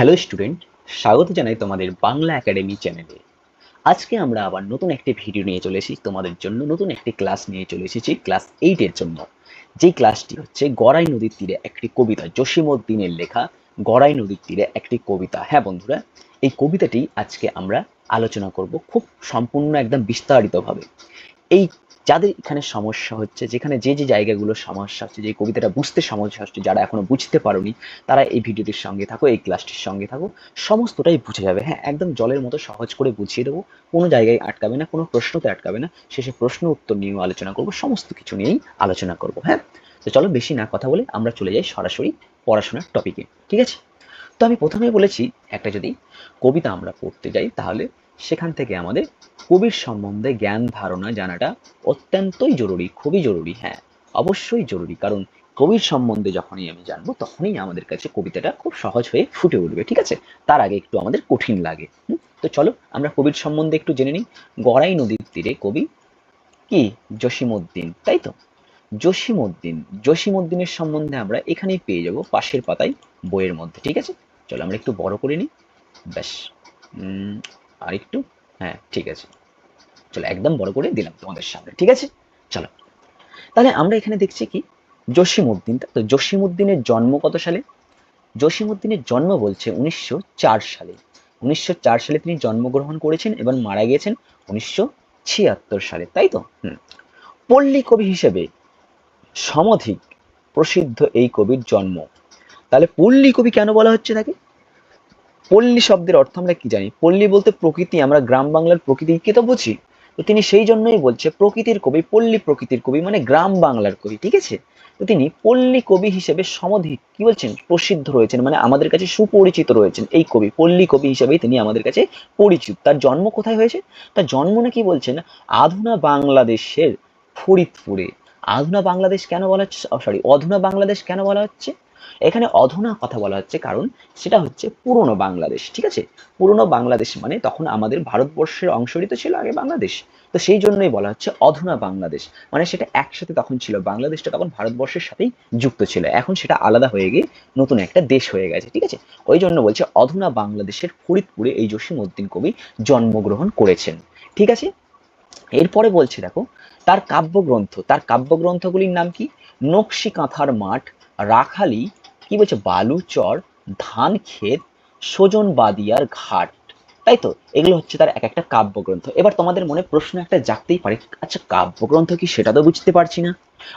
Hello student স্বাগত জানাই তোমাদের বাংলা একাডেমি চ্যানেলে আজকে আমরা আবার নতুন একটি ভিডিও নিয়ে চলে এসেছি। তোমাদের জন্য নতুন একটি ক্লাস নিয়ে চলে এসেছি ক্লাস এইটের জন্য। যেই ক্লাসটি হচ্ছে গড়াই নদীর তীরে একটি কবিতা, জসিমউদ্দিনের লেখা গড়াই নদীর তীরে একটি কবিতা। হ্যাঁ বন্ধুরা, এই কবিতাটি আজকে আমরা আলোচনা করব খুব সম্পূর্ণ একদম বিস্তারিতভাবে। এই যাদের এখানে সমস্যা হচ্ছে, যেখানে যে যে জায়গাগুলো সমস্যা হচ্ছে, যে কবিতাটা বুঝতে সমস্যা হচ্ছে, যারা এখনও বুঝতে পারোনি, তারা এই ভিডিওটির সঙ্গে থাকো, এই ক্লাসটির সঙ্গে থাকো। সমস্তটাই বুঝে যাবে। হ্যাঁ একদম জলের মতো সহজ করে বুঝিয়ে দেবো। কোনো জায়গায় আটকাবে না, কোনো প্রশ্নতে আটকাবে না। শেষে প্রশ্ন, উত্তর নিয়েও আলোচনা করব, সমস্ত কিছু নিয়েই আলোচনা করব হ্যাঁ? তো চলো বেশি না কথা বলে আমরা চলে যাই সরাসরি পড়াশোনার টপিকে ঠিক আছে? তো আমি প্রথমেই বলেছি একটা যদি কবিতা আমরা পড়তে যাই, তাহলে সেখান থেকে আমাদের কবির সম্বন্ধে জ্ঞান ধারণা জানাটা অত্যন্তই জরুরি, খুবই জরুরি হ্যাঁ অবশ্যই জরুরি। কারণ কবির সম্বন্ধে যখনই আমি জানব, তখনই আমাদের কাছে কবিতাটা খুব সহজ হয়ে ফুটে উঠবে, ঠিক আছে? তার আগে একটু আমাদের কঠিন লাগে? তো চলো, আমরা কবির সম্বন্ধে একটু জেনে নিই। গড়াই নদীর তীরে কবি কি? জসিমউদ্দিন, তাই তো? জসিমউদ্দিন, জসিমউদ্দিনের সম্বন্ধে আমরা এখানেই পেয়ে যাব, পাশের পাতায়, বইয়ের মধ্যে, ঠিক আছে? চলো, আমরা একটু বড় করে নিই, ব্যাস আর একটু হ্যাঁ ঠিক আছে। চলো, একদম বড় করে দিলাম তোমাদের সামনে, ঠিক আছে? চলো। তাহলে আমরা এখানে দেখছি কি? জসিমউদ্দিন তো? জসিমউদ্দিনের জন্ম কত সালে? জসিমউদ্দিনের জন্ম বলছে উনিশশো চার সালে। উনিশশো চার সালে তিনি জন্মগ্রহণ করেছেন এবং মারা গিয়েছেন উনিশশো ছিয়াত্তর সালে, তাই তো? পল্লী কবি হিসেবে সমধিক প্রসিদ্ধ এই কবির জন্ম। তাহলে পল্লী কবি কেন বলা হচ্ছে তাকে? পল্লী শব্দের অর্থ আমরা কি জানি? পল্লী বলতে প্রকৃতি, আমরা গ্রাম বাংলার প্রকৃতিকে তো বুঝি। তো তিনি সেই জন্যই বলছে, প্রকৃতির কবি, পল্লী প্রকৃতির কবি মানে গ্রাম বাংলার কবি, ঠিক আছে? তো তিনি পল্লী কবি হিসেবে সমধিক কি বলছেন? প্রসিদ্ধ রয়েছেন মানে আমাদের কাছে সুপরিচিত রয়েছেন এই কবি, পল্লী কবি হিসেবেই তিনি আমাদের কাছে পরিচিত। তার জন্ম কোথায় হয়েছে? তার জন্ম নাকি বলছেন আধুনা বাংলাদেশের ফরিদপুরে। আধুনা বাংলাদেশ কেন বলা হচ্ছে? সরি অধুনা বাংলাদেশ কেন বলা হচ্ছে? এখানে অধুনা কথা বলা হচ্ছে, কারণ সেটা হচ্ছে পুরনো বাংলাদেশ, ঠিক আছে? পুরনো বাংলাদেশ মানে তখন আমাদের ভারতবর্ষের অংশই তো ছিল আগে বাংলাদেশ। তো সেই জন্যই বলা হচ্ছে অধুনা বাংলাদেশ। মানে সেটা একসাথে তখন ছিল, বাংলাদেশটা তখন ভারতবর্ষের সাথেই যুক্ত ছিল। এখন সেটা আলাদা হয়ে গিয়ে নতুন একটা দেশ হয়ে গেছে, ঠিক আছে? ওই জন্য বলছে অধুনা বাংলাদেশের ফরিদপুরে এই জসিমউদ্দিন কবি জন্মগ্রহণ করেছেন, ঠিক আছে? এরপরে বলছে, দেখো, তার কাব্যগ্রন্থ, তার কাব্যগ্রন্থগুলির নাম কি? নকশি কাঁথার মাঠ রাখালি, কি বলছে, বালুচর ধান ক্ষেত সোজন বাদিয়ার ঘাট। তাই তো? এগুলো হচ্ছে তার এক একটা কাব্যগ্রন্থ। এবার তোমাদের মনে প্রশ্ন একটা জাগতেই পারে আচ্ছা কাব্যগ্রন্থ কি সেটা তো বুঝতে পারছি না।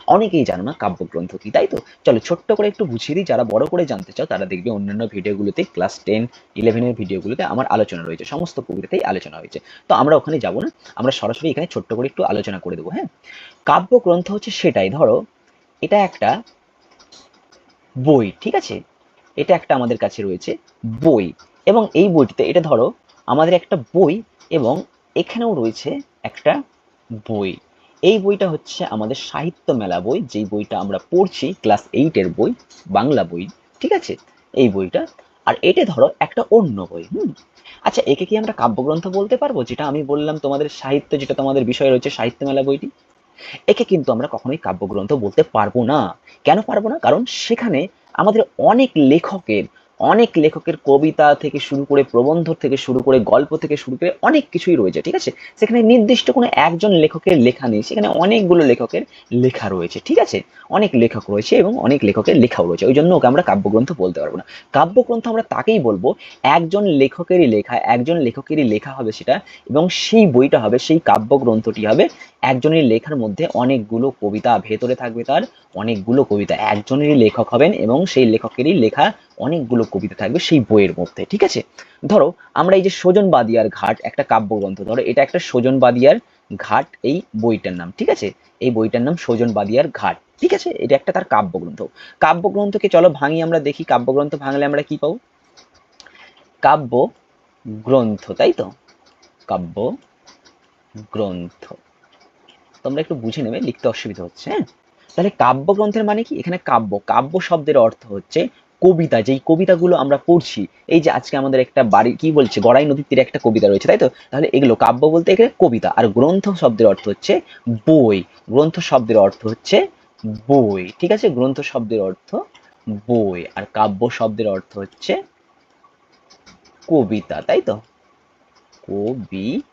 অনেকেই জানো না কাব্যগ্রন্থ কি, তাই তো? চলো, ছোট্ট করে একটু বুঝিয়ে দিই, যারা বড় করে জানতে চাও, তারা দেখবে অন্যান্য ভিডিওগুলোতে, ক্লাস টেন, ইলেভেনের ভিডিওগুলোতে আমার আলোচনা রয়েছে, সমস্ত কবিতাতেই আলোচনা হয়েছে। তো আমরা ওখানে যাব না, আমরা সরাসরি এখানে ছোট্ট করে একটু আলোচনা করে দেবো হ্যাঁ? কাব্যগ্রন্থ হচ্ছে সেটাই, ধরো, এটা একটা বই, ঠিক আছে? এটা একটা আমাদের কাছে রয়েছে বই। এবং এই বইটিতে, এটা ধরো, আমাদের একটা বই এবং এখানেও রয়েছে একটা বই। এই বইটা হচ্ছে আমাদের সাহিত্য মেলা বই, যেই বইটা আমরা পড়ছি, ক্লাস এইটের বই, বাংলা বই, ঠিক আছে? এই বইটা। আর এটা ধরো একটা অন্য বই, হুম? আচ্ছা একে কি আমরা কাব্যগ্রন্থ বলতে পারব? যেটা আমি বললাম তোমাদের সাহিত্য, যেটা তোমাদের বিষয় রয়েছে সাহিত্য মেলা বইটি? একে কিন্তু আমরা কখনোই কাব্যগ্রন্থ বলতে পারব না। কেন পারব না? কারণ সেখানে আমাদের অনেক লেখকের অনেক লেখকের কবিতা থেকে শুরু করে প্রবন্ধ থেকে শুরু করে গল্প থেকে শুরু করে অনেক কিছুই রয়েছে, ঠিক আছে? সেখানে নির্দিষ্ট কোনো একজন লেখকের লেখা নেই, সেখানে অনেকগুলো লেখকের লেখা রয়েছে, ঠিক আছে? অনেক লেখক রয়েছে এবং অনেক লেখকের লেখাও রয়েছে, ওই জন্য ওকে আমরা কাব্যগ্রন্থ বলতে পারব না। কাব্যগ্রন্থ আমরা তাকেই বলব, একজন লেখকেরই লেখা, একজন লেখকেরই লেখা হবে সেটা এবং সেই বইটা হবে, সেই কাব্যগ্রন্থটি হবে একজনের লেখার মধ্যে অনেকগুলো কবিতা ভেতরে থাকবে তার, অনেকগুলো কবিতা একজনেরই লেখক হবেন এবং সেই লেখকেরই লেখা অনেকগুলো কবিতা থাকবে সেই বইয়ের মধ্যে, ঠিক আছে? ধরো, আমরা এই যে সোজন বাদিয়ার ঘাট একটা কাব্যগ্রন্থ, ধরো, এটা একটা সোজন বাদিয়ার ঘাট এই বইটার নাম, ঠিক আছে? এই বইটার নাম সোজন বাদিয়ার ঘাট, ঠিক আছে? এটা একটা তার কাব্যগ্রন্থ। কাব্যগ্রন্থকে চলো ভাঙি, আমরা দেখি, কাব্যগ্রন্থ ভাঙলে আমরা কি পাবো? কাব্য গ্রন্থ তাই তো? কাব্য গ্রন্থ তোমরা একটু বুঝে নেবে, লিখতে অসুবিধা হচ্ছে হ্যাঁ? তাহলে কাব্যগ্রন্থের মানে কি? এখানে কাব্য কাব্য শব্দের অর্থ হচ্ছে কবিতা, যেই কবিতাগুলো আমরা পড়ছি, এই যে আজকে আমাদের একটা বাড়ি, কি বলছে, গড়াই নদীর তীরে একটা কবিতা রয়েছে, তাই তো? তাহলে এগুলো কাব্য বলতে এখানে কবিতা, আর গ্রন্থ শব্দের অর্থ হচ্ছে বই, গ্রন্থ শব্দের অর্থ হচ্ছে বই, ঠিক আছে? গ্রন্থ শব্দের অর্থ বই, আর কাব্য শব্দের অর্থ হচ্ছে কবিতা, তাই তো? কবিতা।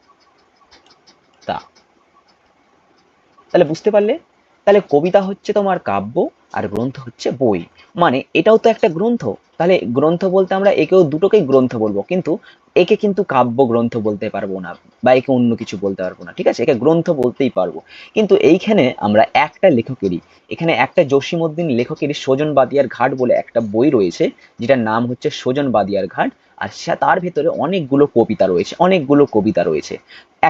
তাহলে বুঝতে পারলে? তাহলে কবিতা হচ্ছে তোমার কাব্য আর গ্রন্থ হচ্ছে বই। মানে এটাও তো একটা গ্রন্থ। তাহলে গ্রন্থ বলতে আমরা একেও দুটোকেই গ্রন্থ বলব। কিন্তু একে কিন্তু কাব্য গ্রন্থ বলতে পারব না, বা একে অন্য কিছু বলতে পারব না, ঠিক আছে? একে গ্রন্থ বলতেই পারব। কিন্তু এইখানে আমরা একটা লেখকেরই, এখানে একটা জসিমউদ্দিন লেখকেরই সোজন বাদিয়ার ঘাট বলে একটা বই রয়েছে, যেটার নাম হচ্ছে সোজন বাদিয়ার ঘাট, আর তার ভেতরে অনেকগুলো কবিতা রয়েছে, অনেকগুলো কবিতা রয়েছে।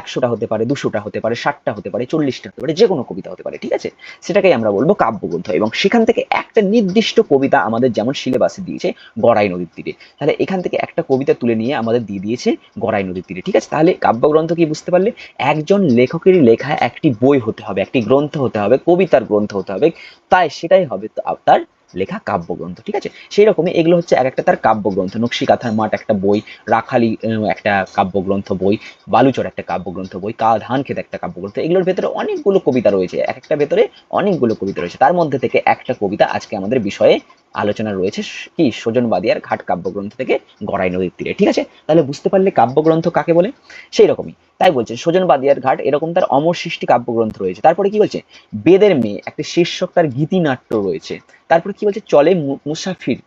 একশোটা হতে পারে, দুশোটা হতে পারে, ষাটটা হতে পারে, চল্লিশটা হতে পারে যে কোনো কবিতা হতে পারে, ঠিক আছে? সেটাকেই আমরা বলব কাব্যগ্রন্থ এবং সেখান থেকে একটা নির্দিষ্ট কবিতা আমাদের যেমন সিলেবাসে দিয়েছে গড়াই নদীর তীরে। তাহলে এখান থেকে একটা কবিতা তুলে নিয়ে আমাদের দিয়ে দিয়েছে গড়াই নদীর তীরে, ঠিক আছে? তাহলে কাব্যগ্রন্থ কি বুঝতে পারলে? একজন লেখকের লেখা একটি বই হতে হবে, একটি গ্রন্থ হতে হবে, কবিতার গ্রন্থ হতে হবে, তাই সেটাই হবে তার লেখা কাব্যগ্রন্থ, ঠিক আছে? সেই রকমই এগুলো হচ্ছে এক একটা তার কাব্যগ্রন্থ। নকশিকাথার মাঠ একটা বই, রাখালি একটা কাব্যগ্রন্থ বই, বালুচর একটা কাব্যগ্রন্থ বই, কা ধান খেতে একটা কাব্যগ্রন্থ। এগুলোর ভেতরে অনেকগুলো কবিতা রয়েছে। এক একটা ভেতরে অনেকগুলো কবিতা রয়েছে। তার মধ্যে থেকে একটা কবিতা আজকে আমাদের বিষয়ে আলোচনা রয়েছে। কি? সোজনবাদিয়ার ঘাট কাব্যগ্রন্থ থেকে গড়াই নদীর তীরে, ঠিক আছে? তাহলে বুঝতে পারলে কাব্যগ্রন্থ কাকে বলে? সেই রকমই তাই বলছে সোজনবাদিয়ার ঘাট এরকম তার অমর সৃষ্টি কাব্যগ্রন্থ রয়েছে। তারপরে কি বলছে? বেদের মেয়ে, একটা শীর্ষক তার গীতিনাট্য রয়েছে। তারপরে কি বলছে? চলে মুসাফির।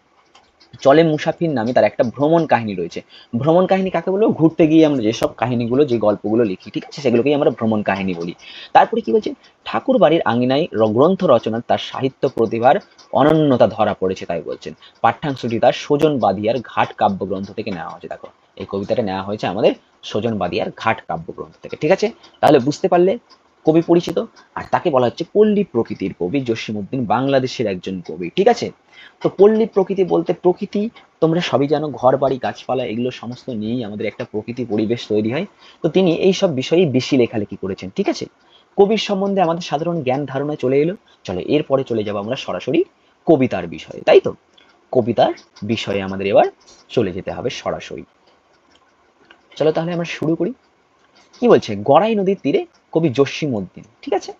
চলে মুসাফির নামে তার একটা ভ্রমণ কাহিনী রয়েছে। ভ্রমণ কাহিনী কাকে বলব? ঘুরতে গিয়ে আমরা যেসব কাহিনীগুলো, যে গল্পগুলো লিখি, ঠিক আছে? সেগুলোকেই আমরা ভ্রমণ কাহিনী বলি। তারপরে কি বলছে? ঠাকুর বাড়ির আঙিনায় গ্রন্থ রচনার তার সাহিত্য প্রতিভার অনন্যতা ধরা পড়েছে তাই বলছেন। পাঠ্যাংশটি তার সোজন বাদিয়ার ঘাট কাব্যগ্রন্থ থেকে নেওয়া হয়েছে। দেখো, এই কবিতাটা নেওয়া হয়েছে আমাদের সোজন বাদিয়ার ঘাট কাব্যগ্রন্থ থেকে, ঠিক আছে? তাহলে বুঝতে পারলে কবি পরিচিত, আর তাকে বলা হচ্ছে পল্লী প্রকৃতির কবি জসিমউদ্দিন, বাংলাদেশের একজন কবি, ঠিক আছে? তো পল্লী প্রকৃতি বলতে প্রকৃতি, তোমরা সবই জানো, ঘর, বাড়ি, গাছপালা, এগুলো সমস্ত নিয়েই আমাদের একটা প্রকৃতি পরিবেশ তৈরি হয়। তো তিনি এই সব বিষয়েই বেশি লেখালেখি করেছেন, ঠিক আছে? কবির সম্বন্ধে আমাদের সাধারণ জ্ঞান ধারণা চলে এলো। চলো, এরপরে চলে যাব আমরা সরাসরি কবিতার বিষয়ে, তাই তো? কবিতার বিষয়ে আমাদের এবার চলে যেতে হবে সরাসরি। চলো তাহলে আমরা শুরু করি। কি বলছে? গড়াই নদীর তীরে কবি জসিম উদ্দিন ঠিক আছে?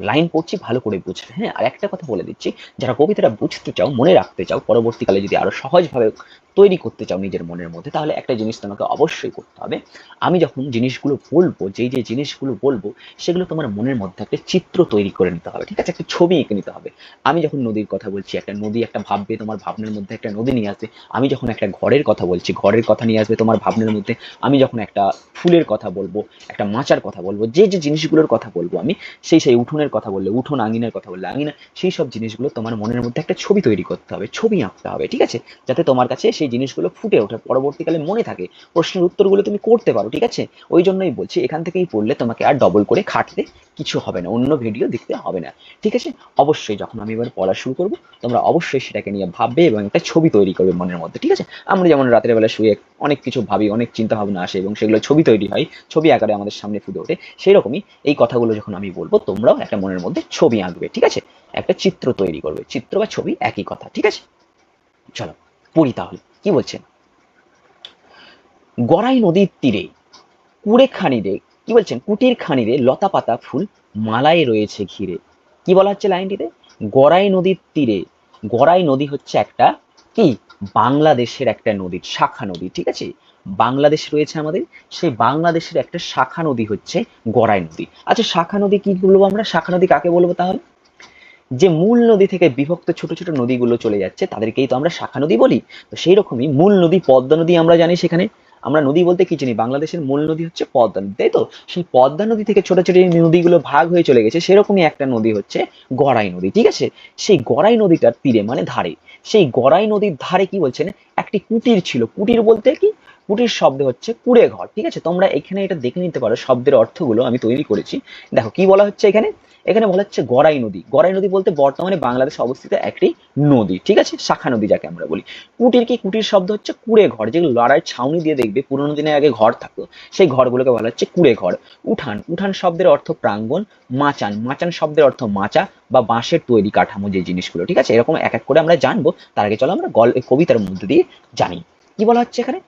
লাইন পড়ছি, ভালো করে বুঝবে হ্যাঁ আর একটা কথা বলে দিচ্ছি, যারা কবিতাটা বুঝতে চাও, মনে রাখতে চাও, পরবর্তীকালে যদি আরও সহজভাবে তৈরি করতে চাও নিজের মনের মধ্যে, তাহলে একটা জিনিস তোমাকে অবশ্যই করতে হবে। আমি যখন জিনিসগুলো বলব, যেই যে জিনিসগুলো বলব, সেগুলো তোমার মনের মধ্যে একটা চিত্র তৈরি করে নিতে হবে, ঠিক আছে? একটা ছবি এঁকে নিতে হবে। আমি যখন নদীর কথা বলছি, একটা নদী, একটা ভাববে তোমার ভাবনার মধ্যে একটা নদী নিয়ে আসবে। আমি যখন একটা ঘরের কথা বলছি, ঘরের কথা নিয়ে আসবে তোমার ভাবনার মধ্যে। আমি যখন একটা ফুলের কথা বলব, একটা মাচার কথা বলব, যে যে জিনিসগুলোর কথা বলব আমি, সেই সেই উঠোনের কথা বললে উঠোন, আঙিনার কথা বললে আঙিনা, সেই সব জিনিসগুলো তোমার মনের মধ্যে একটা ছবি তৈরি করতে হবে, ছবি আঁকতে হবে, ঠিক আছে? যাতে তোমার কাছে সেই জিনিসগুলো ফুটে ওঠে। পরবর্তীকালে মনে থাকে, প্রশ্নের উত্তরগুলো তুমি করতে পারো, ঠিক আছে? ওই জন্যই বলছি, এখান থেকেই পড়লে তোমাকে আর ডবল করে খাটতে কিছু হবে না, অন্য ভিডিও দেখতে হবে না, ঠিক আছে? অবশ্যই যখন আমি এবার পড়া শুরু করব, তোমরা অবশ্যই সেটাকে নিয়ে ভাববে এবং একটা ছবি তৈরি করবে মনের মধ্যে, ঠিক আছে? আমরা যেমন রাতের বেলা শুয়ে অনেক কিছু ভাবি, অনেক চিন্তা ভাবনা আসে এবং সেগুলো ছবি তৈরি হয়, ছবি আকারে আমাদের সামনে ফুটে ওঠে সেই রকমই এই কথাগুলো যখন আমি বলব, তোমরাও একটা মনের মধ্যে ছবি আঁকবে, ঠিক আছে? একটা চিত্র তৈরি করবে, চিত্র বা ছবি একই কথা, ঠিক আছে? চলো, পড়ি তাহলে। কি বলছেন? গড়াই নদীর তীরে, কুড়ে খানিরে, কি বলছেন? কুটির খানিরে লতা পাতা ফুল মালায় রয়েছে ঘিরে। কি বলা হচ্ছে লাইনটিতে? গড়াই নদীর তীরে, গড়াই নদী হচ্ছে একটা কি? বাংলাদেশের একটা নদী, শাখা নদী, ঠিক আছে? বাংলাদেশ রয়েছে আমাদের, সেই বাংলাদেশের একটা শাখা নদী হচ্ছে গড়াই নদী। আচ্ছা শাখা নদী কি বলব আমরা? শাখা নদী কাকে বলব তাহলে? যে মূল নদী থেকে বিভক্ত ছোট ছোট নদীগুলো চলে যাচ্ছে, তাদেরকেই তো আমরা শাখা নদী বলি। তো সেই রকমই মূল নদী পদ্মা নদী আমরা জানি সেখানে। আমরা নদী বলতে কি জানি বাংলাদেশের মূল নদী হচ্ছে পদ্মা নদী, তাই তো? সেই পদ্মা নদী থেকে ছোট ছোট নদীগুলো ভাগ হয়ে চলে গেছে, সেরকমই একটা নদী হচ্ছে গড়াই নদী, ঠিক আছে? সেই গড়াই নদীটার তীরে মানে ধারে, সেই গড়াই নদীর ধারে কি বলছেন? একটি কুটির ছিল, কুটির বলতে কি? কুটির শব্দ হচ্ছে কুড়ে ঘর, ঠিক আছে? তোমরা এখানে এটা দেখে নিতে পারো, শব্দের অর্থগুলো আমি তৈরি করেছি। দেখো, কি বলা হচ্ছে এখানে? এখানে বলা হচ্ছে গড়াই নদী। গড়াই নদী বলতে বর্তমানে বাংলাদেশে অবস্থিত একটি নদী, ঠিক আছে? শাখা নদী যাকে আমরা বলি। কুটির কি কুটির শব্দ হচ্ছে? কুড়ে ঘর, যেগুলো লড়াই ছাউনি দিয়ে দেখবে, পুরোনো দিনে আগে ঘর থাকতো। সেই ঘরগুলোকে বলা হচ্ছে কুড়ে ঘর। উঠান উঠান শব্দের অর্থ প্রাঙ্গণ, মাচান। মাচান শব্দের অর্থ মাচা বা বাঁশের তৈরি কাঠামো যে জিনিসগুলো, ঠিক আছে? এরকম এক এক করে আমরা জানব। তার আগে চলো আমরা গল্প কবিতার মধ্যে দিয়ে জানি। কি বলা হচ্ছে এখানে?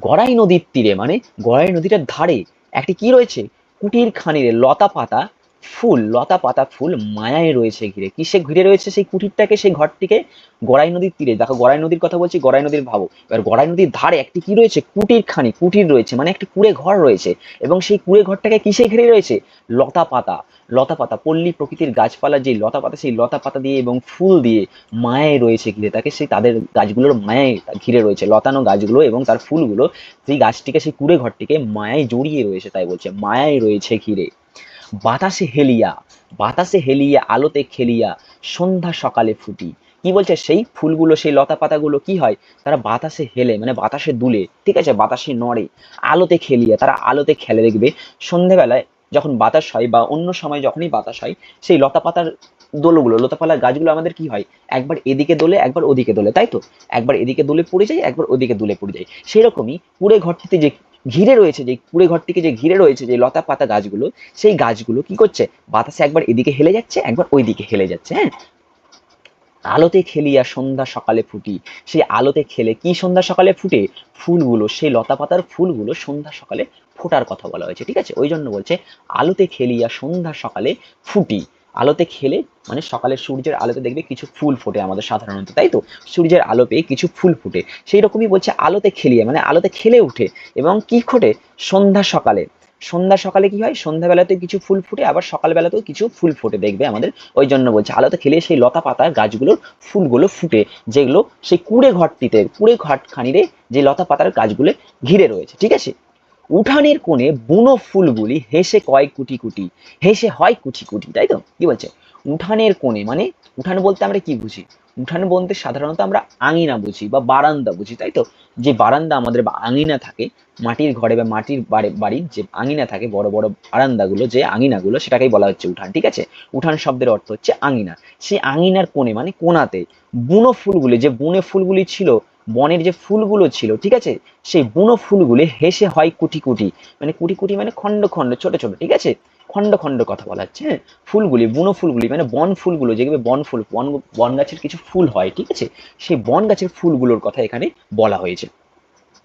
গড়াই নদীর তীরে মানে গড়াই নদীটার ধারে একটি কি রয়েছে? কুটির খানিরে লতা পাতা ফুল, লতা পাতা ফুল মায়ায় রয়েছে ঘিরে। কিসে ঘিরে রয়েছে সেই কুটিরটাকে, সেই ঘরটিকে? গড়াই নদীর তীরে। দেখো, গড়াই নদীর কথা বলছি, গড়াই নদীর ভাবো। এবার গড়াই নদীর ধারে একটি কি রয়েছে? কুটির খানি কুটির রয়েছে মানে একটি কুড়ে ঘর রয়েছে। এবং সেই কুড়ে ঘরটাকে কিসে ঘিরে রয়েছে? লতা পাতা। লতা পাতা, পল্লী প্রকৃতির গাছপালা যে লতা পাতা, সেই লতা পাতা দিয়ে এবং ফুল দিয়ে মায়ায় রয়েছে ঘিরে। তাকে সেই তাদের গাছগুলোর মায়ায় ঘিরে রয়েছে। লতানো গাছগুলো এবং তার ফুলগুলো, সেই গাছটিকে, সেই কুড়ে ঘরটিকে মায়ায় জড়িয়ে রয়েছে, তাই বলছে। মায়ায় রয়েছে ঘিরে। বাতাসে হেলিয়া বাতাসে হেলিয়া, আলোতে খেলিয়া সন্ধ্যা সকালে ফুটি। কি বলছে? সেই ফুলগুলো, সেই লতা পাতাগুলো কি হয়? তারা বাতাসে হেলে মানে বাতাসে দুলে, ঠিক আছে? বাতাসে নড়ে, আলোতে খেলিয়া, তারা আলোতে খেলে দেখবে, সন্ধেবেলায় যখন বাতাস হয় বা অন্য সময় যখনই বাতাস হয়, সেই লতা পাতার দোলগুলো লতাপালার গাছগুলো আমাদের কি হয়? একবার এদিকে দোলে, একবার ওদিকে দোলে, তাই তো? একবার এদিকে দোলে পড়ে যায়, একবার ওদিকে দোলে পড়ে যায়। সেরকমই কুড়ে ঘরটিতে যে ঘিরে রয়েছে যে কুড়ে ঘরটিকে যে ঘিরে রয়েছে যে লতা পাতা গাছগুলো, সেই গাছগুলো কি করছে? বাতাসে একবার এদিকে হেলে যাচ্ছে, একবার ওই দিকে হেলে যাচ্ছে হ্যাঁ? আলোতে খেলিয়া সন্ধ্যা সকালে ফুটি। সেই আলোতে খেলে কি সন্ধ্যা সকালে ফুটে? ফুলগুলো, সেই লতা পাতার ফুলগুলো সন্ধ্যা সকালে ফোটার কথা বলা হয়েছে, ঠিক আছে? ওই জন্য বলছে, আলোতে খেলিয়া সন্ধ্যা সকালে ফুটি। আলোতে খেলে মানে সকালে সূর্যের আলোতে দেখবে কিছু ফুল ফোটে আমাদের সাধারণত, তাই তো? সূর্যের আলো পেয়ে কিছু ফুল ফুটে। সেই রকমই বলছে আলোতে খেলিয়ে মানে আলোতে খেলে উঠে। এবং কি ঘটে? সন্ধ্যা সকালে। সন্ধ্যা সকালে কি হয়? সন্ধ্যাবেলাতে কিছু ফুল ফুটে, আবার সকালবেলাতেও কিছু ফুল ফুটে দেখবে আমাদের। ওই জন্য বলছে, আলোতে খেলে সেই লতা পাতা গাছগুলোর ফুলগুলো ফুটে, যেগুলো সেই কুড়ে ঘরটিতে, কুড়ে ঘরখানিরে যে লতা পাতার গাছগুলো ঘিরে রয়েছে, ঠিক আছে? উঠানের কোণে বুনো ফুলগুলি হেসে কয় কুটি কুটি, হেসে হয় কুচি কুটি, তাই তো? কি বলছে? উঠানের কোণে মানে উঠান বলতে আমরা কি বুঝি? উঠান বলতে সাধারণত আমরা আঙিনা বুঝি বা বারান্দা বুঝি, তাই তো? যে বারান্দা আমাদের বা আঙিনা থাকে, মাটির ঘরে বা মাটির বাড়ির যে আঙিনা থাকে, বড় বড় বারান্দাগুলো, যে আঙিনাগুলো, সেটাকেই বলা হচ্ছে উঠান, ঠিক আছে? উঠান শব্দের অর্থ হচ্ছে আঙিনা। সেই আঙিনার কোণে মানে কোণাতে, বুনো ফুলগুলি, যে বুনে ফুলগুলি ছিল বনের যে ফুলগুলো ছিল, ঠিক আছে? সেই বুনো ফুলগুলি হেসে হয় কুটি কুটি। মানে কুটি কুটি মানে খণ্ড খণ্ড, ছোট ছোট, ঠিক আছে? খণ্ড খণ্ড কথা বলা হচ্ছে হ্যাঁ? ফুলগুলি, বুনো ফুলগুলি মানে বন ফুলগুলো, যেগুলো বন ফুল, বন বন গাছের কিছু ফুল হয়, ঠিক আছে? সেই বন গাছের ফুলগুলোর কথা এখানে বলা হয়েছে।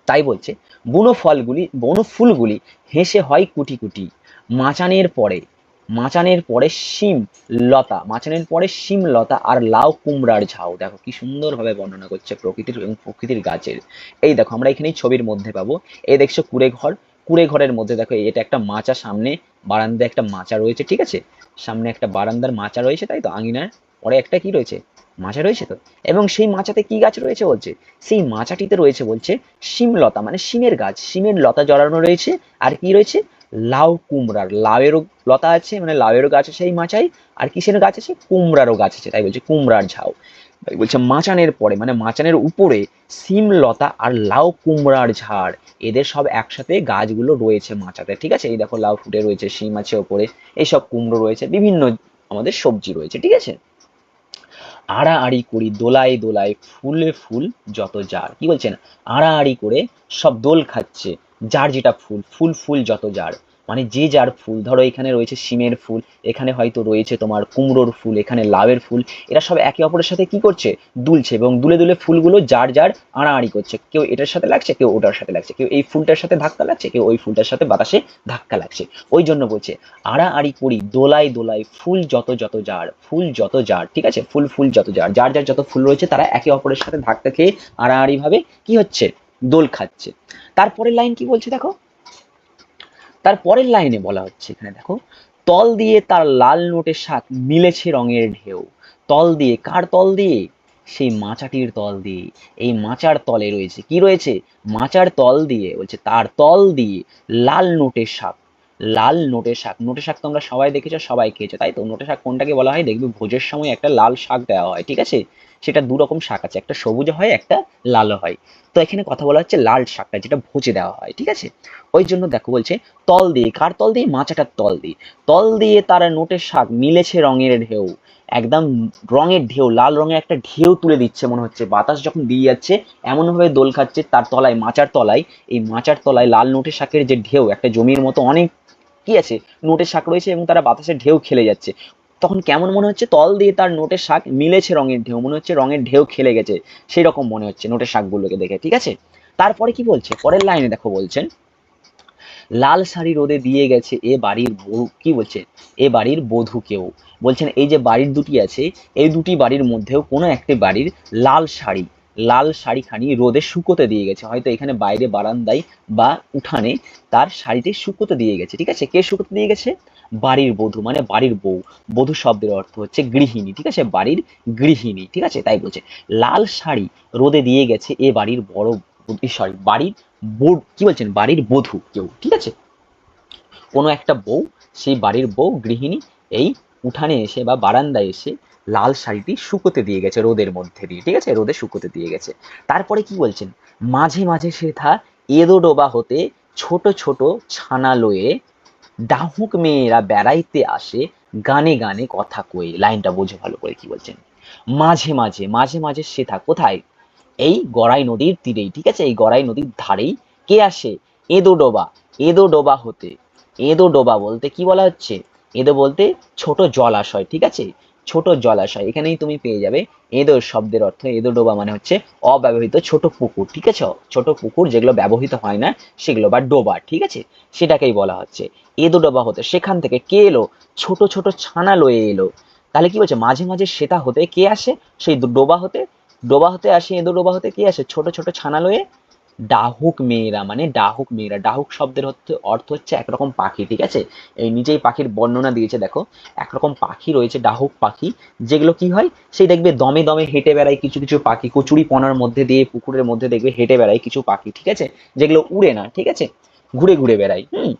তাই বলছে, বুনো ফলগুলি, বনো ফুলগুলি হেসে হয় কুটি কুটি। মাচানের পরে মাচানের পরে শিম লতা, মাচানের পরে শিম লতা আর লাউ কুমড়ার ঝাউ। দেখো কি সুন্দরভাবে বর্ণনা করছে প্রকৃতির এবং প্রকৃতির গাছের। এই দেখো, আমরা এখানেই ছবির মধ্যে পাবো। এই দেখছ কুড়ে ঘর। কুড়ে ঘরের মধ্যে দেখো এটা একটা মাচা, সামনে বারান্দায় একটা মাচা রয়েছে, ঠিক আছে? সামনে একটা বারান্দার মাচা রয়েছে, তাই তো? আঙিনার। পরে একটা কি রয়েছে? মাচা রয়েছে তো? এবং সেই মাচাতে কি গাছ রয়েছে বলছে? সেই মাচাটিতে রয়েছে বলছে শিম লতা মানে শিমের গাছ। শিমের লতা জড়ানো রয়েছে। আর কি রয়েছে? লাউ কুমড়ার লাউয়েরও লতা আছে মানে লাউয়েরও গাছ আছে এই মাচাই আর কিসের গাছ আছে? কুমড়ারও গাছ আছে, তাই বলছে, কুমড়ার ঝাউ। তাই বলছে মাচানের পরে মানে মাচানের উপরে সিম লতা আর লাউ কুমড়ার ঝাড়, এদের সব একসাথে গাছগুলো রয়েছে মাচাতে, ঠিক আছে? এই দেখো লাউ ফুটে রয়েছে, সিম আছে ওপরে, এইসব কুমড়ো রয়েছে, বিভিন্ন আমাদের সবজি রয়েছে, ঠিক আছে? আড়াআড়ি করি, দোলায় দোলায় ফুলে ফুল যত যার, কি বলছেন? আড়াআড়ি করে সব দোল খাচ্ছে যার যেটা ফুল ফুল ফুল যত যার মানে যে যার ফুল, ধরো এখানে রয়েছে সিমের ফুল, এখানে হয়তো রয়েছে তোমার কুমড়োর ফুল, এখানে লাউয়ের ফুল, এরা সব একে অপরের সাথে কি করছে? দুলছে এবং দুলে দুলে ফুলগুলো যার যার আড়াআড়ি করছে। কেউ এটার সাথে লাগছে, কেউ ওটার সাথে লাগছে, কেউ এই ফুলটার সাথে ধাক্কা লাগছে, কেউ ওই ফুলটার সাথে বাতাসে ধাক্কা লাগছে। ওই জন্য বলছে, আড়াআড়ি করি, দোলায় দোলায় ফুল যত যত যার ফুল যত যার ঠিক আছে? ফুল ফুল যত যার যার যার যত ফুল রয়েছে তারা একে অপরের সাথে ধাক্কা খেয়ে আড়াআড়ি ভাবে কি হচ্ছে? দোল খাচ্ছে। তারপরের লাইন কি বলছে দেখো? তারপরের লাইনে বলা হচ্ছে এখানে দেখো, তল দিয়ে তার লাল নোটের সাথে মিলেছে রঙের ঢেউ। তল দিয়ে, কার তল দিয়ে? সেই মাচাটির তল দিয়ে। এই মাচার তলে রয়েছে, কি রয়েছে? মাচার তল দিয়ে, বলছে তার তল দিয়ে লাল নোটের শাক লাল নোটে শাক। নোটে শাক তোমরা সবাই দেখেছ, সবাই খেয়েছো, তাই তো? নোটে শাক কোনটাকে বলা হয়? দেখবে ভোজের সময় একটা লাল শাক দেওয়া হয়, ঠিক আছে? সেটা দু রকম শাক আছে, একটা সবুজ হয়, একটা লাল হয়। তো এখানে কথা বলা হচ্ছে লাল শাকটা, যেটা ভোজে দেওয়া হয়, ঠিক আছে? ওই জন্য দেখো বলছে, তল দিয়ে, কার তল দিয়ে? মাচাটার তল দিয়ে। তল দিয়ে তারা নোটের শাক মিলেছে রঙের ঢেউ। একদম রঙের ঢেউ, লাল রঙের একটা ঢেউ তুলে দিচ্ছে মনে হচ্ছে। বাতাস যখন দিয়ে যাচ্ছে, এমনভাবে দোল খাচ্ছে তার তলায়, মাচার তলায়। এই মাচার তলায় লাল নোটের শাকের যে ঢেউ, একটা জমির মতো অনেক কি আছে? নোটের শাক রয়েছে এবং তারা বাতাসে ঢেউ খেলে যাচ্ছে। তখন কেমন মনে হচ্ছে? তল দিয়ে তার নোটের শাক মিলেছে রঙের ঢেউ, মনে হচ্ছে রঙের ঢেউ খেলে গেছে। সেই রকম মনে হচ্ছে নোটের শাকগুলোকে দেখে, ঠিক আছে? তারপরে কি বলছে? পরের লাইনে দেখো বলছেন, লাল শাড়ি রোদে দিয়ে গেছে এ বাড়ির বউ কি বলছে? এ বাড়ির বধূকেও বলছেন, এই যে বাড়ির দুটি আছে, এই দুটি বাড়ির মধ্যেও কোনো একটি বাড়ির লাল শাড়ি লাল শাড়িখানি রোদে শুকোতে দিয়ে গেছে। হয়তো এখানে বাইরে বারান্দায় বা উঠানে তার শাড়িটি শুকোতে দিয়ে গেছে। ঠিক আছে? কে শুকোতে দিয়ে গেছে? বাড়ির বধূ মানে বাড়ির বউ। বধূ শব্দের অর্থ হচ্ছে গৃহিণী। ঠিক আছে? বাড়ির গৃহিণী। ঠিক আছে? তাই বলছে। লাল শাড়ি রোদে দিয়ে গেছে এ বাড়ির বড় সরি, বাড়ির বোর্ড কি বলছেন? বাড়ির বধূ কেউ। ঠিক আছে? কোনো একটা বউ, সেই বাড়ির বউ, গৃহিণী এই উঠানে এসে বা বারান্দায় এসে লাল শাড়িটি শুকোতে দিয়ে গেছে রোদের মধ্যে দিয়ে, ঠিক আছে? রোদে শুকোতে দিয়ে গেছে। তারপরে কি বলছেন? মাঝে মাঝে সে থা এদো ডোবা হতে ছোট ছোট ছানা লয়ে ডাহুক মেয়েরা বেড়াইতে আসে, গানে গানে কথা কয়ে। লাইনটা বোঝে ভালো করে কি বলছেন? মাঝে মাঝে মাঝে মাঝে সে থা কোথায়? এই গড়াই নদীর তীরেই, ঠিক আছে? এই গড়াই নদীর ধারেই কে আসে? এদো ডোবা এদো ডোবা হতে এদো ডোবা বলতে কি বলা হচ্ছে? এদো বলতে ছোট জলাশয়, ঠিক আছে? ছোট জলাশয়। এখানেই তুমি পেয়ে যাবে এদো শব্দের অর্থ। এদো ডোবা মানে হচ্ছে অব্যবহৃত ছোট পুকুর, ঠিক আছে? ছোট পুকুর যেগুলো ব্যবহৃত হয় না, সেগুলো বা ডোবা, ঠিক আছে? সেটাকেই বলা হচ্ছে। এদো ডোবা হতে সেখান থেকে কে এলো? ছোট ছোট ছানা লয়ে এলো। তাহলে কি বলছে? মাঝে মাঝে সেটা হতে কে আসে? সেই ডোবা হতে? ডোবা হতে আসে, এদো ডোবা হতে কে আসে? ছোট ছোট ছানা লয়ে ডাহুক মেয়েরা মানে ডাহুক মেয়েরা, ডাহুক শব্দের হচ্ছে, অর্থ হচ্ছে একরকম পাখি, ঠিক আছে? এই নিজেই পাখির বর্ণনা দিয়েছে, দেখো। একরকম পাখি রয়েছে, ডাহুক পাখি। যেগুলো কি হয়? সেই দেখবে দমে দমে হেঁটে বেড়ায় কিছু কিছু পাখি, কচুরি পনার মধ্যে দিয়ে, পুকুরের মধ্যে দেখবে হেঁটে বেড়ায় কিছু পাখি, ঠিক আছে? যেগুলো উড়ে না, ঠিক আছে? ঘুরে ঘুরে বেড়ায়, হুম?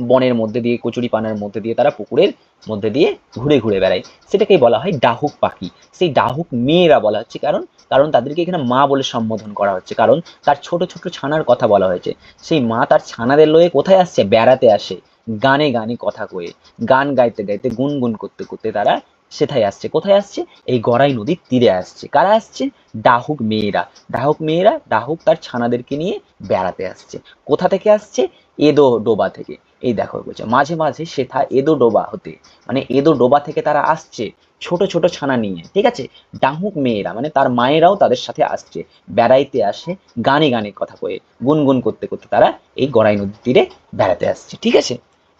বনের মধ্যে দিয়ে, কচুরি পানার মধ্যে দিয়ে, তারা পুকুরের মধ্যে দিয়ে ঘুরে ঘুরে বেড়ায়। সেটাকেই বলা হয় ডাহুক পাখি। সেই ডাহুক মেয়েরা বলা হচ্ছে, কারণ কারণ তাদেরকে এখানে মা বলে সম্বোধন করা হচ্ছে। কারণ, তার ছোট ছোট ছানার কথা বলা হয়েছে। সেই মা তার ছানাদের লয়ে কোথায় আসছে? বেড়াতে আসে। গানে গানে কথা কয়ে, গান গাইতে গাইতে, গুনগুন করতে করতে তারা সেথায় আসছে। কোথায় আসছে? এই গড়াই নদীর তীরে আসছে। কারা আসছে? ডাহুক মেয়েরা। ডাহুক মেয়েরা, ডাহুক তার ছানাদেরকে নিয়ে বেড়াতে আসছে। কোথা থেকে আসছে? এদো ডোবা থেকে। এই দেখো বলছে, মাঝে মাঝে সেথা এদো ডোবা হতে মানে এদো ডোবা থেকে তারা আসছে ছোট ছোট ছানা নিয়ে, ঠিক আছে? ডাহুক মেয়েরা মানে তার মায়েরাও তাদের সাথে আসছে, বেড়াইতে আসে, গানে গানে কথা কয়ে, গুনগুন করতে করতে তারা এই গড়াই নদীর তীরে বেড়াতে আসছে, ঠিক আছে?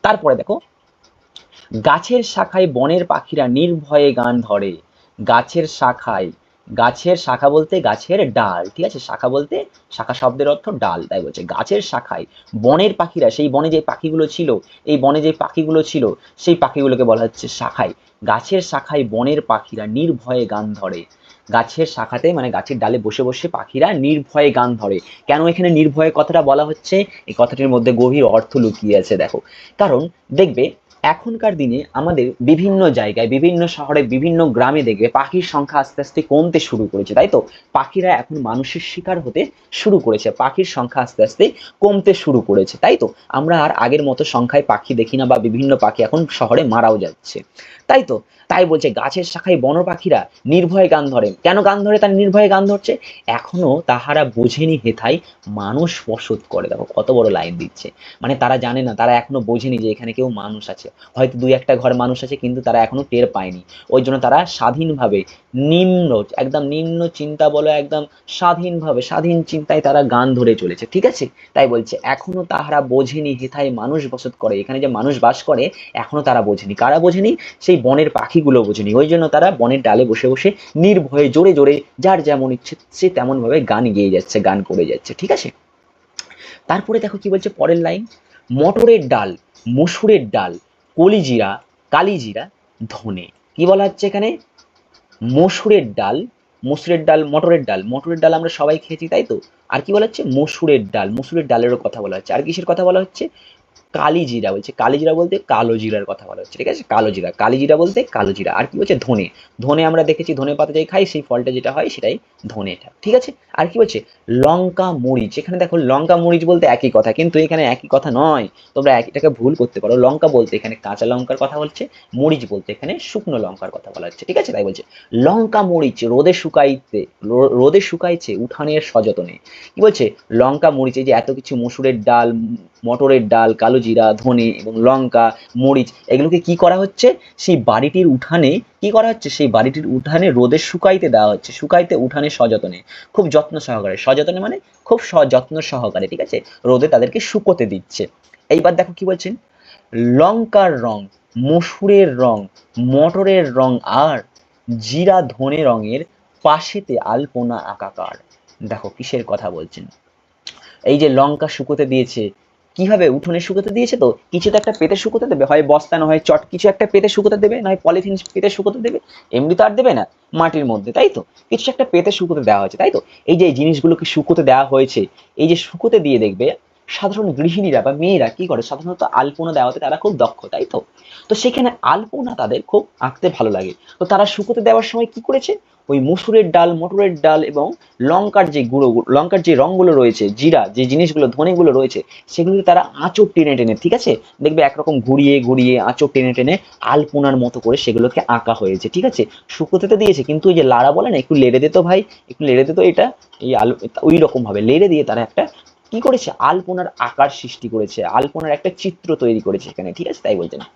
তারপরে দেখো, গাছের শাখায় বনের পাখিরা নির্ভয়ে গান ধরে, গাছের শাখায় গাছের শাখা বলতে গাছের ডাল, ঠিক আছে? শাখা বলতে শাখা শব্দের অর্থ ডাল, তাই বলছে। গাছের শাখায় বনের পাখিরা, সেই বনে যে পাখিগুলো ছিল, এই বনে যে পাখিগুলো ছিল, সেই পাখিগুলোকে বলা হচ্ছে শাখায়। গাছের শাখায় বনের পাখিরা নির্ভয়ে গান ধরে। গাছের শাখাতে মানে গাছের ডালে বসে বসে পাখিরা নির্ভয়ে গান ধরে। কেন এখানে নির্ভয়ে কথাটা বলা হচ্ছে? এই কথাটির মধ্যে গভীর অর্থ লুকিয়ে আছে, দেখো। কারণ দেখবে এখনকার দিনে আমাদের বিভিন্ন জায়গায়, বিভিন্ন শহরে, বিভিন্ন গ্রামে দেখবে পাখির সংখ্যা আস্তে আস্তে কমতে শুরু করেছে, তাই তো? পাখিরা এখন মানুষের শিকার হতে শুরু করেছে, পাখির সংখ্যা আস্তে আস্তে কমতে শুরু করেছে, তাই তো? আমরা আর আগের মতো সংখ্যায় পাখি দেখি না বা বিভিন্ন পাখি এখন শহরে মারাও যাচ্ছে, তাই তো? তাই বলছে গাছের শাখায় বন পাখিরা নির্ভয়ে গান ধরে। কেন গান ধরে? তার নির্ভয়ে গান ধরছে? এখনও তাহারা বোঝেনি হেথায় মানুষ বসত করে। দেখো কত বড় লাইন দিচ্ছে। মানে তারা জানে না, তারা এখনও বোঝেনি যে এখানে কেউ মানুষ আছে। হয়তো দুই একটা ঘর মানুষ আছে, কিন্তু তারা এখনও টের পায়নি। ওই জন্য তারা স্বাধীনভাবে নিম্ন, একদম নিম্ন চিন্তা বলো, একদম স্বাধীনভাবে, স্বাধীন চিন্তায় তারা গান ধরে চলেছে, ঠিক আছে? তাই বলছে, এখনও তাহারা বোঝেনি হেথায় মানুষ বসত করে, এখানে যে মানুষ বাস করে, এখনও তারা বোঝেনি। কারা বোঝেনি? সেই বনের পাখিগুলো বোঝেনি। ওই জন্য তারা বনের ডালে বসে বসে নির্ভয়ে, জোরে জোরে, যার যেমন ইচ্ছে, সে তেমনভাবে গান গেয়ে যাচ্ছে, গান করে যাচ্ছে, ঠিক আছে? তারপরে দেখো কি বলছে, পরের লাইন মটরের ডাল, মসুরের ডাল কলিজিরা, কালিজিরা ধনে। কি বলা হচ্ছে এখানে? মসুরের ডাল মসুরের ডাল, মটরের ডাল। মটরের ডাল আমরা সবাই খেয়েছি, তাই তো? আর কি বলা হচ্ছে? মসুরের ডাল, মসুরের ডালেরও কথা বলা হচ্ছে। আর কিসের কথা বলা হচ্ছে? কালি জিরা বলছে। কালি জিরা বলতে কালো জিরার কথা বলা হচ্ছে, ঠিক আছে? কালো জিরা কালি জিরা বলতে কালো জিরা। আর কি বলছে? ধনে। ধনে আমরা দেখেছি, ধনে পাতা যাই খাই সেই ফলটা যেটা হয়, সেটাই ধনেটা, ঠিক আছে? আর কি বলছে? লঙ্কা মরিচ। এখানে দেখো, লঙ্কা মরিচ বলতে একই কথা, কিন্তু এখানে একই কথা নয়। তোমরা এটাকে ভুল করতে পারো। লঙ্কা বলতে এখানে কাঁচা লঙ্কার কথা বলছে, মরিচ বলতে এখানে শুকনো লঙ্কার কথা বলা হচ্ছে, ঠিক আছে? তাই বলছে। লঙ্কা মরিচ রোদে শুকাইতে রোদে শুকাইছে উঠানের সযতনে। কি বলছে? লঙ্কা মরিচ, এই যে এত কিছু মসুরের ডাল, মটরের ডাল, কালো জিরা, ধনে এবং লঙ্কা, মরিচ, এগুলোকে কি করা হচ্ছে? সেই বাড়িটির উঠানে কি করা হচ্ছে? সেই বাড়িটির উঠানে রোদে শুকাইতে দেওয়া হচ্ছে। শুকাইতে উঠানে সযতনে। খুব যত্ন সহকারে। সযতনে মানে খুব সযত্ন সহকারে, ঠিক আছে? রোদে তাদেরকে শুকোতে দিচ্ছে। এইবার দেখো কি বলছেন? লঙ্কার রং, মসুরের রং, মটরের রং আর জিরা, ধনে রঙের পাশেতে আলপনা আকাকার। দেখো কিসের কথা বলছেন? এই যে লঙ্কা শুকোতে দিয়েছে কীভাবে উঠোনে শুকোতে দিয়েছে তো? কিছু তো একটা পেতে শুকোতে দেবে। হয় বস্তা, না হয় চট কিছু একটা পেতে শুকোতে দেবে নয় পলিথিন পেতে শুকোতে দেবে। এমনি তো আর দেবে না, মাটির মধ্যে, তাই তো? কিছু একটা পেতে শুকোতে দেওয়া হয়েছে, তাই তো? এই যে জিনিসগুলোকে শুকোতে দেওয়া হয়েছে, এই যে শুকোতে দিয়ে দেখবে, সাধারণ গৃহিণীরা বা মেয়েরা কি করে? সাধারণত আলপনা দেওয়াতে তারা খুব দক্ষ, তাই তো? তো সেখানে আলপনা তাদের খুব আঁকতে ভালো লাগে। তো তারা শুকোতে দেওয়ার সময় কি করেছে? ওই মসুরের ডাল, মটরের ডাল এবং লঙ্কার যে গুঁড়ো, লঙ্কার যে রঙগুলো রয়েছে, জিরা, যে জিনিসগুলো, ধনেগুলো রয়েছে, সেগুলোকে তারা আঁচড় টেনে টেনে, ঠিক আছে? দেখবে একরকম ঘুরিয়ে ঘুরিয়ে আঁচড় টেনে টেনে আলপনার মতো করে সেগুলোকে আঁকা হয়েছে, ঠিক আছে? শুকোতে তো দিয়েছে, কিন্তু ওই যে লাড়া বলে না, একটু লেড়ে দিত ভাই, একটু লেড়ে দিত এটা, এই আলু, ওই রকম ভাবে লেড়ে দিয়ে তারা একটা কি করেছে? আলপনার আকার সৃষ্টি করেছে, আলপনার একটা চিত্র তৈরি করেছে এখানে, ঠিক আছে? তাই বলছে না।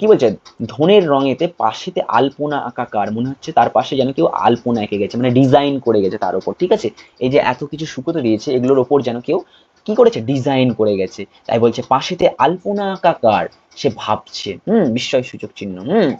কি বলছে, ধনের রঙেতে পাশেতে আলপনা আঁকাকার মনে হচ্ছে তার পাশে যেন কেউ আলপনা এঁকে গেছে মানে ডিজাইন করে গেছে তার উপর ঠিক আছে? এই যে এত কিছু শুকোতে দিয়েছে, এগুলোর ওপর যেন কেউ কি করেছে? ডিজাইন করে গেছে। তাই বলছে, পাশেতে আলপনা আঁকাকার সে ভাবছে, হুম, বিস্ময় সূচক চিহ্ন, হুম।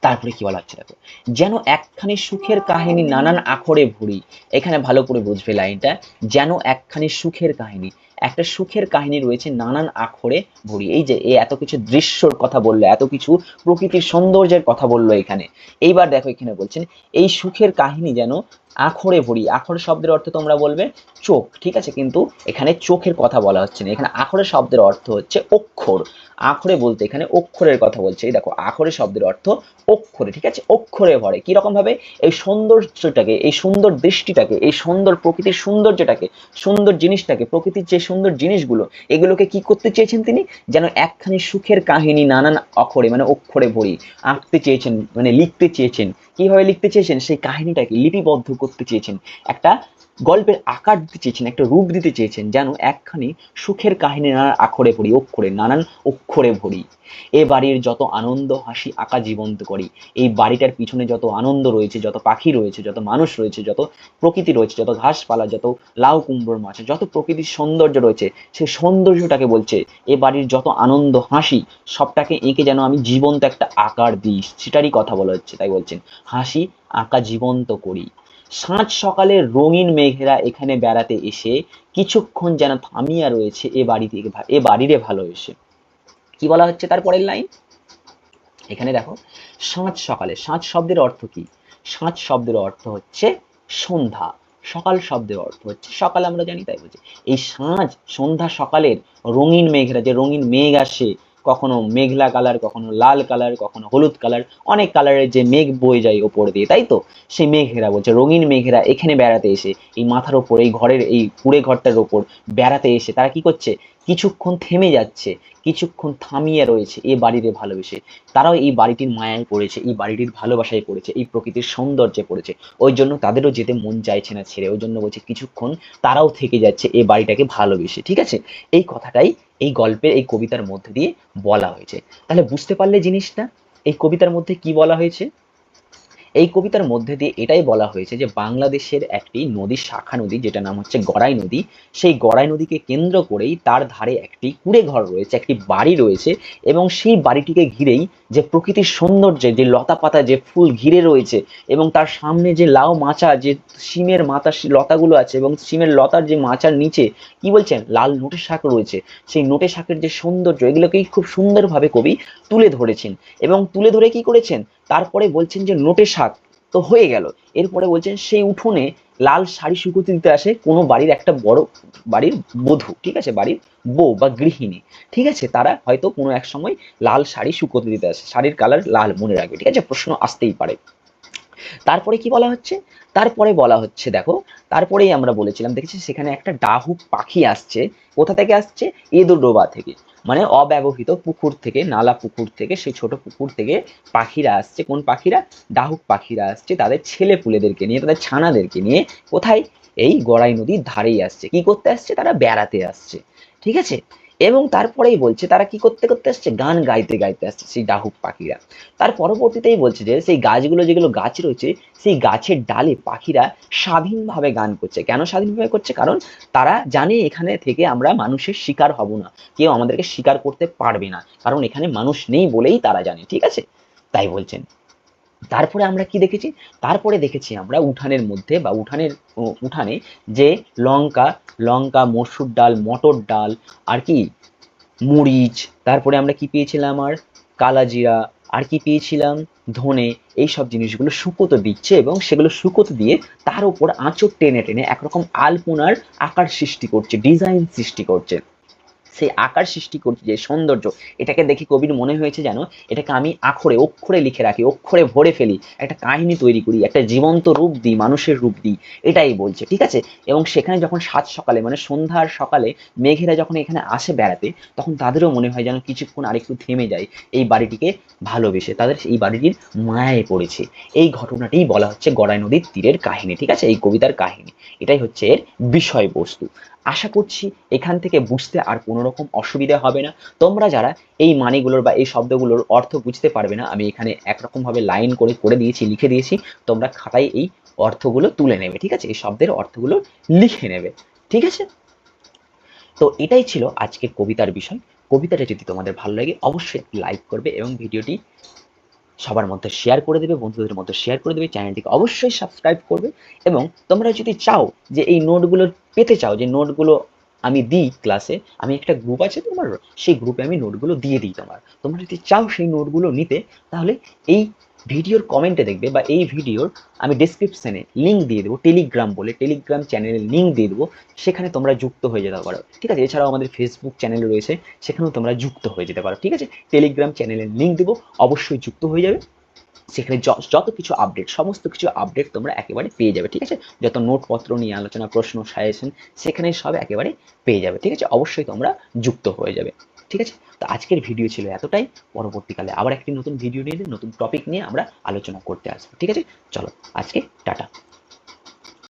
তারপরে কি বলা হচ্ছে দেখো, যেন একখানি সুখের কাহিনী নানান আখরে ভরি। এখানে ভালো করে বুঝবে লাইনটা, যেন একখানি সুখের কাহিনী। একটা সুখের কাহিনী রয়েছে নানান আখরে ভরি। এই যে এত কিছু দৃশ্যর কথা বলল, এত কিছু প্রকৃতির সৌন্দর্যের কথা বলল এখানে। এইবার দেখো এখানে বলছেন, এই সুখের কাহিনী যেন আখরে ভরি। আখর শব্দের অর্থ তোমরা বলবে চোখ, ঠিক আছে? কিন্তু এখানে চোখের কথা বলা হচ্ছে না। এখানে আখরে শব্দের অর্থ হচ্ছে অক্ষর। আখরে বলতে এখানে অক্ষরের কথা বলছে। এই দেখো আখরে শব্দের অর্থ অক্ষরে, ঠিক আছে? অক্ষরে ভরে। কি ভাবে এই সৌন্দর্যটাকে, এই সুন্দর দৃষ্টিটাকে, এই সুন্দর প্রকৃতির সৌন্দর্যটাকে, সুন্দর জিনিসটাকে, প্রকৃতির যে সুন্দর জিনিসগুলো, এগুলোকে কি করতে চেয়েছেন তিনি? যেন একখানি সুখের কাহিনী নানান অক্ষরে মানে অক্ষরে ভরি, আঁকতে চেয়েছেন মানে লিখতে চেয়েছেন। কীভাবে লিখতে চেয়েছেন? সেই কাহিনীটাকে লিপিবদ্ধ করতে চেয়েছেন, একটা গল্পের আকার দিতে চেয়েছেন, একটা রূপ দিতে চেয়েছেন, যেন একখানি সুখের কাহিনী নানান আখরে ভরি, অক্ষরে, নানান অক্ষরে ভরি। এ বাড়ির যত আনন্দ, হাসি, আঁকা জীবন্ত করি। এই বাড়িটার পিছনে যত আনন্দ রয়েছে, যত পাখি রয়েছে, যত মানুষ রয়েছে, যত প্রকৃতি রয়েছে, যত ঘাসপালা, যত লাউ কুমড়োর মাছ, যত প্রকৃতির সৌন্দর্য রয়েছে সেই সৌন্দর্যটাকে বলছে, এ বাড়ির যত আনন্দ, হাসি, সবটাকে এঁকে যেন আমি জীবন্ত একটা আকার দিই। সেটারই কথা বলা হচ্ছে, তাই বলছেন। হাসি, আঁকা জীবন্ত করি। সাঁঝ সকালে রঙিন মেঘেরা এখানে বেড়াতে এসে কিছুক্ষণ যেন থামিয়া রয়েছে এ বাড়ি এ বাড়িরে ভালো এসে কি বলা হচ্ছে তারপরের লাইন? এখানে দেখো সাঁঝ সকালে সাঁঝ শব্দের অর্থ কি? সাঁঝ শব্দের অর্থ হচ্ছে সন্ধ্যা। সকাল শব্দের অর্থ হচ্ছে সকাল আমরা জানি, তাই বলছি। এই সাঁঝ সন্ধ্যা সকালের রঙিন মেঘেরা, যে রঙিন মেঘ আসে কখনো মেঘলা কালার কখনো লাল কালার কখনো হলুদ কালার অনেক কালারের যে মেঘ বয়ে যায় ওপর দিয়ে, তাই তো? সেই মেঘেরা বলছে, রঙিন মেঘেরা এখানে বেড়াতে এসে, এই মাথার ওপর, এই ঘরের, এই কুড়ে ঘরটার ওপর বেড়াতে এসে, তারা কি করছে? কিছুক্ষণ থেমে যাচ্ছে, কিছুক্ষণ থামিয়ে রয়েছে এ বাড়িতে ভালোবেসে। তারাও এই বাড়িটির মায়ায় পড়েছে, এই বাড়িটির ভালোবাসায় পড়েছে, এই প্রকৃতির সৌন্দর্যে পড়েছে। ওই জন্য তাদেরও যেতে মন চাইছে না ছেড়ে, ওই জন্য বলছে কিছুক্ষণ তারাও থেকে যাচ্ছে এই বাড়িটাকে ভালোবেসে, ঠিক আছে? এই কথাটাই এই গল্পের, এই কবিতার মধ্যে দিয়ে বলা হয়েছে। তাহলে বুঝতে পারলে জিনিসটা? এই কবিতার মধ্যে কি বলা হয়েছে? এই কবিতার মধ্যে দিয়ে এটাই বলা হয়েছে যে বাংলাদেশের একটি নদী, শাখা নদী যেটা নাম হচ্ছে গড়াই নদী। সেই গড়াই নদীকে কেন্দ্র করেই তার ধারে একটি কুড়ে ঘর রয়েছে, একটি বাড়ি রয়েছে এবং সেই বাড়িটিকে ঘিরেই যে প্রকৃতির সৌন্দর্যে, যে লতা পাতা যে ফুল ঘিরে রয়েছে এবং তার সামনে যে লাউ মাচা, যে সিমের মাথা লতাগুলো আছে এবং সিমের লতার যে মাচার নিচে কি বলছেন? লাল নোটে শাক রয়েছে। সেই নোটে শাকের যে সৌন্দর্য, এগুলোকেই খুব সুন্দরভাবে কবি তুলে ধরেছেন। এবং তুলে ধরে কি করেছেন? তারপরে বলছেন যে নোটে শাক তো হয়ে গেল। এরপরে বলছেন সেই উঠোনে লাল শাড়ি শুকোতে দিতে আসে কোনো বাড়ির একটা বড় বাড়ির বধূ, ঠিক আছে? বাড়ির বউ বা গৃহিণী, ঠিক আছে? তারা হয়তো কোনো এক সময় লাল শাড়ি শুকোতে দিতে আসে, শাড়ির কালার লাল মনে রাখবে, ঠিক আছে? প্রশ্ন আসতেই পারে। তারপরে কি বলা হচ্ছে? তারপরে বলা হচ্ছে, দেখো, তারপরেই আমরা বলেছিলাম দেখেছি সেখানে একটা ডাহুক পাখি আসছে। কোথা থেকে আসছে? এদুর ডোবা থেকে। মানে অব্যবহৃত পুকুর থেকে, নালা পুকুর থেকে, সেই ছোট পুকুর থেকে পাখিরা আসছে। কোন পাখিরা? ডাহুক পাখিরা আসছে। তাদের ছেলে পুলেদেরকে নিয়ে, তাদের ছানাদেরকে নিয়ে কোথায়? এই গড়াই নদীর ধারেই আসছে। কি করতে আসছে? তারা বেড়াতে আসছে। ঠিক আছে? এবং তারপরেই বলছে, তারা কি করতে করতে আসছে? গান গাইতে গাইতে আসছে সেই ডাহুক পাখিরা। তার পরবর্তীতেই বলছে যে, সেই গাছগুলো যেগুলো গাছ রয়েছে, সেই গাছের ডালে পাখিরা স্বাধীনভাবে গান করছে। কেন স্বাধীনভাবে করছে? কারণ তারা জানে এখানে থেকে আমরা মানুষের শিকার হব না। কেউ আমাদেরকে শিকার করতে পারবে না। কারণ এখানে মানুষ নেই বলেই তারা জানে। ঠিক আছে? তাই বলছেন। তারপরে আমরা কি দেখেছি? তারপরে দেখেছি আমরা উঠানের মধ্যে বা উঠানের উঠানে যে লঙ্কা লঙ্কা, মসুর ডাল, মটর ডাল, আর কি? মরিচ, তারপরে আমরা কি পেয়েছিলাম আর? কালাজিরা, আর কি পেয়েছিলাম? ধনে এই সব জিনিসগুলো শুকোতে দিচ্ছে এবং সেগুলো শুকোতে দিয়ে তার উপর আঁচড় টেনে টেনে একরকম আলপনার আকার সৃষ্টি করছে, ডিজাইন সৃষ্টি করছে। সেই আকার সৃষ্টি করছে, যে সৌন্দর্য, এটাকে দেখে কবির মনে হয়েছে যেন এটাকে আমি আখরে, অক্ষরে লিখে রাখি, অক্ষরে ভরে ফেলি, একটা কাহিনী তৈরি করি, একটা জীবন্ত রূপ দিই, মানুষের রূপ দিই, এটাই বলছে, ঠিক আছে? এবং সেখানে যখন সাত সকালে মানে সন্ধ্যার সকালে মেঘেরা যখন এখানে আসে বেড়াতে, তখন তাদেরও মনে হয় যেন কিছুক্ষণ আরেকটু থেমে যায়, এই বাড়িটিকে ভালোবেসে, তাদের এই বাড়িটির মায়ায় পড়েছে। এই ঘটনাটিই বলা হচ্ছে গড়াই নদীর তীরের কাহিনী, ঠিক আছে? এই কবিতার কাহিনী, এটাই হচ্ছে এর বিষয়বস্তু। আশা করছি এখান থেকে বুঝতে আর কোনো রকম অসুবিধা হবে না। তোমরা যারা এই মানেগুলোর বা এই শব্দগুলোর অর্থ বুঝতে পারবে না, আমি এখানে একরকমভাবে লাইন করে করে দিয়েছি, লিখে দিয়েছি, তোমরা খাতায় এই অর্থগুলো তুলে নেবে, ঠিক আছে? এই শব্দের অর্থগুলো লিখে নেবে, ঠিক আছে? তো এটাই ছিল আজকের কবিতার বিষয়। কবিতাটা যদি তোমাদের ভালো লাগে, অবশ্যই লাইক করবে এবং ভিডিওটি সবার মধ্যে শেয়ার করে দেবে, বন্ধুদের মধ্যে শেয়ার করে দেবে চ্যানেলটিকে অবশ্যই সাবস্ক্রাইব করবে এবং তোমরা যদি চাও যে এই নোটগুলো পেতে চাও, যে নোটগুলো আমি দিই ক্লাসে আমি একটা গ্রুপ আছে তোমার, সেই গ্রুপে আমি নোটগুলো দিয়ে দিই তোমার। তোমরা যদি চাও সেই নোটগুলো নিতে, তাহলে এই ভিডিওর কমেন্টে দেখবে বা এই ভিডিওর আমি ডেসক্রিপশনে লিঙ্ক দিয়ে দেবো টেলিগ্রাম বলে টেলিগ্রাম চ্যানেলের লিঙ্ক দিয়ে দেবো, সেখানে তোমরা যুক্ত হয়ে যেতে পারো। ঠিক আছে? এছাড়াও আমাদের ফেসবুক চ্যানেল রয়েছে, সেখানেও তোমরা যুক্ত হয়ে যেতে পারো। ঠিক আছে? টেলিগ্রাম চ্যানেলের লিঙ্ক দেবো, অবশ্যই যুক্ত হয়ে যাবে। সেখানে যত কিছু আপডেট সমস্ত কিছু আপডেট তোমরা একেবারে পেয়ে যাবে। ঠিক আছে? যত নোটপত্র নিয়ে আলোচনা, প্রশ্ন সাজেশন সেখানে সব একেবারে পেয়ে যাবে। ঠিক আছে? অবশ্যই তোমরা যুক্ত হয়ে যাবে। ঠিক আছে? তো আজকের ভিডিও ছিল এতটাই। পরবর্তীকালে আবার একটি নতুন ভিডিও নিয়ে, নতুন টপিক নিয়ে আমরা আলোচনা করতে আসব, ঠিক আছে? চলো, আজকে টাটা।